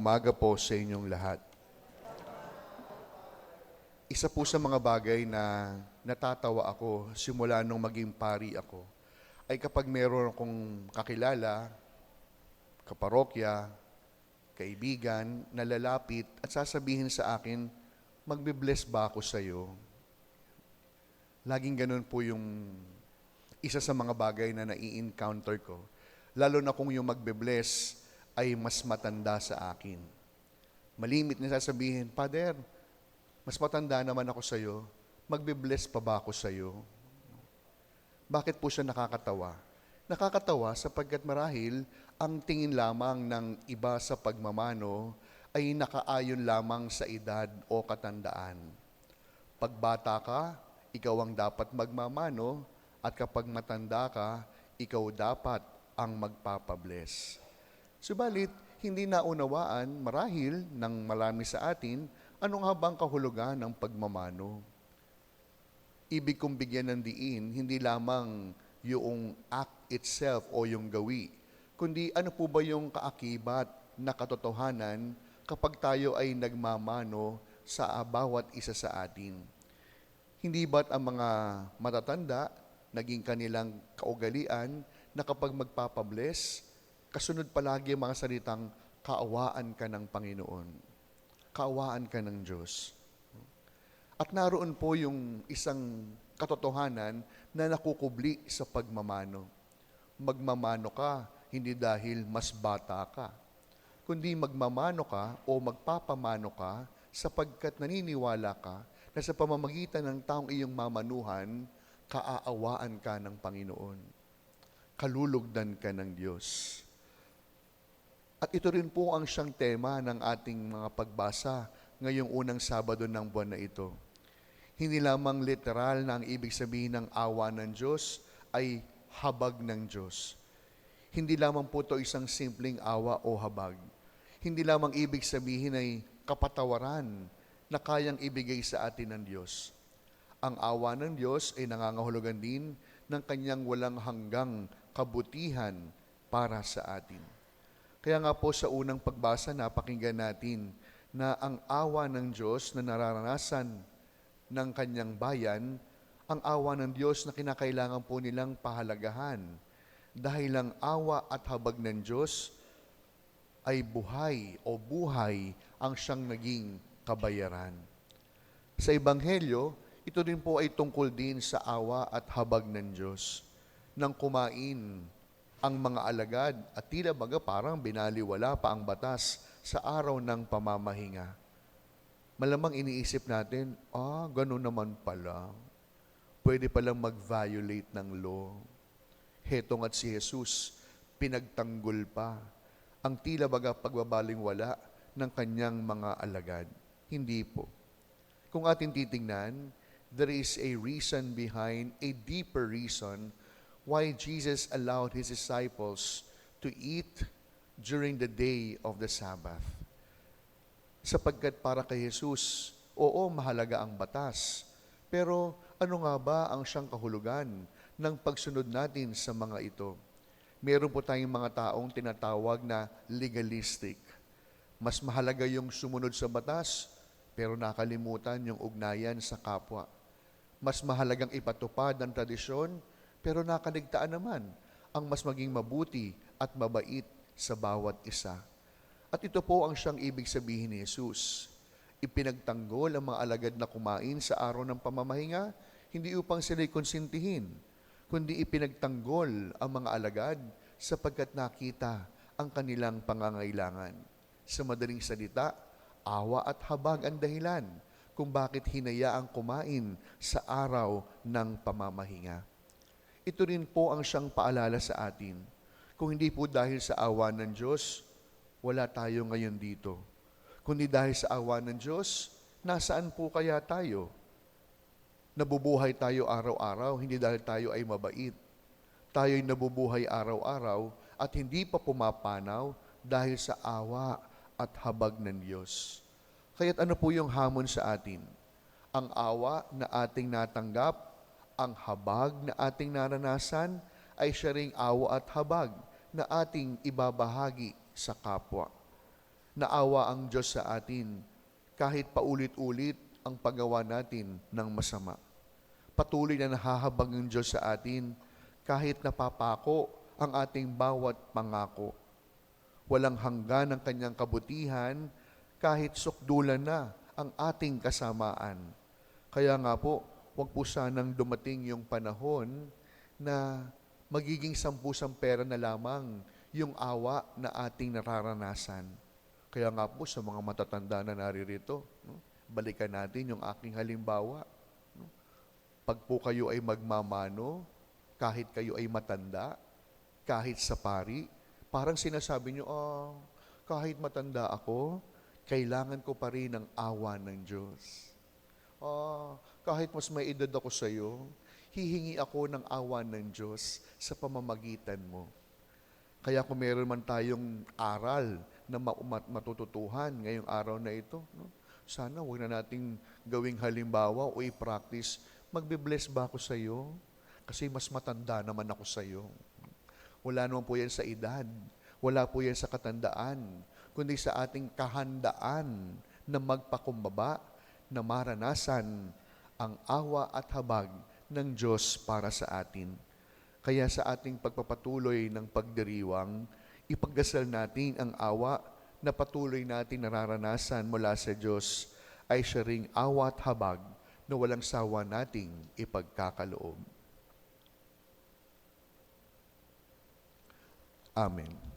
Umaga po sa inyong lahat. Isa po sa mga bagay na natatawa ako simula nung maging pari ako ay kapag meron akong kakilala, kaparokya, kaibigan na lalapit at sasabihin sa akin, magbe-bless ba ako sa iyo? Laging ganun po yung isa sa mga bagay na nai-encounter ko. Lalo na kung yung magbe-bless ay mas matanda sa akin. Malimit na sasabihin, Father, mas matanda naman ako sa iyo, magbe-bless pa ba ako sa iyo? Bakit po siya nakakatawa? Nakakatawa sapagkat marahil ang tingin lamang ng iba sa pagmamano ay nakaayon lamang sa edad o katandaan. Pagbata ka, ikaw ang dapat magmamano at kapag matanda ka, ikaw dapat ang magpapabless. Subalit, hindi naunawaan marahil ng marami sa atin ano nga bang kahulugan ng pagmamano. Ibig kong bigyan ng diin, hindi lamang yung act itself o yung gawi, kundi ano po ba yung kaakibat na katotohanan kapag tayo ay nagmamano sa bawat isa sa atin. Hindi ba't ang mga matatanda, naging kanilang kaugalian, na kapag magpapabless, kasunod palagi ang mga salitang, kaawaan ka ng Panginoon. Kaawaan ka ng Diyos. At naroon po yung isang katotohanan na nakukubli sa pagmamano. Magmamano ka, hindi dahil mas bata ka, kundi magmamano ka o magpapamano ka sapagkat naniniwala ka na sa pamamagitan ng taong iyong mamanuhan, kaaawaan ka ng Panginoon. Kalulugdan ka ng Diyos. At ito rin po ang siyang tema ng ating mga pagbasa ngayong unang Sabado ng buwan na ito. Hindi lamang literal na ang ibig sabihin ng awa ng Diyos ay habag ng Diyos. Hindi lamang po ito isang simpleng awa o habag. Hindi lamang ibig sabihin ay kapatawaran na kayang ibigay sa atin ng Diyos. Ang awa ng Diyos ay nangangahulugan din ng kanyang walang hanggang kabutihan para sa atin. Kaya nga po sa unang pagbasa, napakinggan natin na ang awa ng Diyos na nararanasan ng kanyang bayan, ang awa ng Diyos na kinakailangan po nilang pahalagahan. Dahil ang awa at habag ng Diyos ay buhay o buhay ang siyang naging kabayaran. Sa Ebanghelyo, ito din po ay tungkol din sa awa at habag ng Diyos. Nang kumain ang mga alagad at tila baga parang binaliwala pa ang batas sa araw ng pamamahinga malamang iniisip natin, ah, gano'n naman pala. Pwede palang mag-violate ng law. Hetong at si Jesus, pinagtanggol pa ang tila baga pagbabaling wala ng kanyang mga alagad. Hindi po. Kung atin titingnan, there is a reason behind, a deeper reason, why Jesus allowed His disciples to eat during the day of the Sabbath sapagkat para kay Jesus, oo, mahalaga ang batas. Pero ano nga ba ang siyang kahulugan ng pagsunod natin sa mga ito? Meron po tayong mga taong tinatawag na legalistic. Mas mahalaga yung sumunod sa batas, pero nakalimutan yung ugnayan sa kapwa. Mas mahalagang ipatupad ang tradisyon, pero nakaligtaan naman ang mas maging mabuti at mabait sa bawat isa. At ito po ang siyang ibig sabihin ni Jesus. Ipinagtanggol ang mga alagad na kumain sa araw ng pamamahinga, hindi upang sila'y konsintihin, kundi ipinagtanggol ang mga alagad sapagkat nakita ang kanilang pangangailangan. Sa madaling salita, awa at habag ang dahilan kung bakit hinayaang kumain sa araw ng pamamahinga. Ito rin po ang siyang paalala sa atin. Kung hindi po dahil sa awa ng Diyos, wala tayo ngayon dito. Kundi dahil sa awa ng Diyos, nasaan po kaya tayo? Nabubuhay tayo araw-araw, hindi dahil tayo ay mabait. Tayo'y nabubuhay araw-araw at hindi pa pumapanaw dahil sa awa at habag ng Diyos. Kaya't ano po yung hamon sa atin? Ang awa na ating natanggap, ang habag na ating naranasan, ay siya ring awa at habag na ating ibabahagi sa kapwa. naawa ang Diyos sa atin kahit paulit-ulit ang paggawa natin ng masama. Patuloy na nahahabag ang Diyos sa atin kahit napapako ang ating bawat pangako. Walang hanggan ang kanyang kabutihan kahit sukdulan na ang ating kasamaan. Kaya nga po, wag po sanang dumating yung panahon na magiging sampusang pera na lamang yung awa na ating nararanasan. Kaya nga po sa mga matatanda na naririto, no, balikan natin yung aking halimbawa. no. Pag po kayo ay magmamano, kahit kayo ay matanda, kahit sa pari, parang sinasabi nyo, oh, kahit matanda ako, kailangan ko pa rin ang awa ng Diyos. Ah, kahit mas may edad ako sa iyo, hihingi ako ng awa ng Diyos sa pamamagitan mo. Kaya kung meron man tayong aral na ma- mat- matututuhan ngayong araw na ito, no? sana huwag na nating gawing halimbawa o i-practice, magbe-bless ba ako sa iyo? Kasi mas matanda naman ako sa iyo. Wala naman po yan sa edad. Wala po yan sa katandaan. Kundi sa ating kahandaan na magpakumbaba, na maranasan ang awa at habag ng Diyos para sa atin. Kaya sa ating pagpapatuloy ng pagdiriwang, ipagdasal natin ang awa na patuloy natin nararanasan mula sa Diyos ay siya ring awa at habag na walang sawa nating ipagkakaloob. Amen.